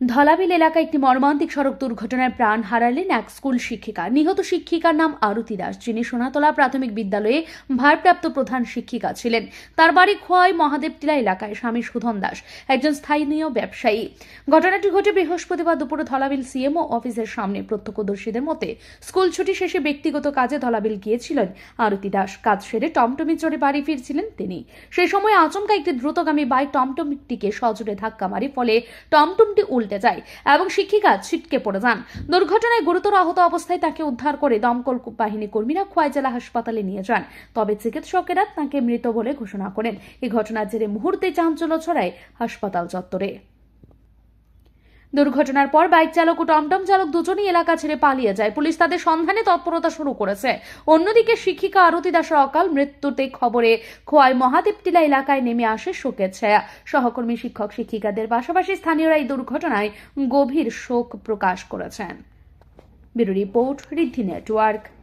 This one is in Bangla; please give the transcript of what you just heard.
ধলাবিল এলাকায় একটি মর্মান্তিক সড়ক দুর্ঘটনায় প্রাণ হারালেন এক স্কুল শিক্ষিকা। নিহত শিক্ষিকার নাম আরতি দাস, যিনি সোনাতলা প্রাথমিক বিদ্যালয়ে ভারপ্রাপ্ত প্রধান শিক্ষিকা ছিলেন। তার বাড়ি খোয়াই মহাদেবটিলা এলাকায় স্বামী সুধন দাস, একজন স্থানীয় ব্যবসায়ী। ঘটনাটি ঘটে বৃহস্পতিবার দুপুরে ধলাবিল সিএমও অফিসের সামনে। প্রত্যক্ষদর্শীদের মতে, স্কুল ছুটি শেষে ব্যক্তিগত কাজে ধলাবিল গিয়েছিলেন আরতি দাস। কাজ সেরে টমটমি চড়ে বাড়ি ফিরছিলেন তিনি। সেই সময় আচমকা একটি দ্রুতগামী বাইক টমটমটিকে সজোরে ধাক্কা মারে, ফলে টমটমটি উল্টে যায় এবং শিক্ষিকা ছিটকে পড়ে যান। দুর্ঘটনায় গুরুতর আহত অবস্থায় তাকে উদ্ধার করে দমকল বাহিনী কর্মীরা খোয়াই জেলা হাসপাতালে নিয়ে যান। তবে চিকিৎসকেরা তাকে মৃত বলে ঘোষণা করেন। এই ঘটনার জেরে মুহূর্তে চাঞ্চল্য ছড়ায় হাসপাতাল চত্বরে। দুর্ঘটনার পর বাইক চালক ও টমটম চালক দুজনই এলাকা ছেড়ে পালিয়ে যায়। পুলিশ তাদের সন্ধানে তৎপরতা শুরু করেছে। অন্যদিকে শিক্ষিকা আরতি দাসের অকাল মৃত্যুতে খবরে খোয়াই মহাদেবটিলা এলাকায় নেমে আসে শোকের ছায়া সহকর্মী, শিক্ষক, শিক্ষিকাদের পাশাপাশি স্থানীয়রা এই দুর্ঘটনায় গভীর শোক প্রকাশ করেছেন। Report network.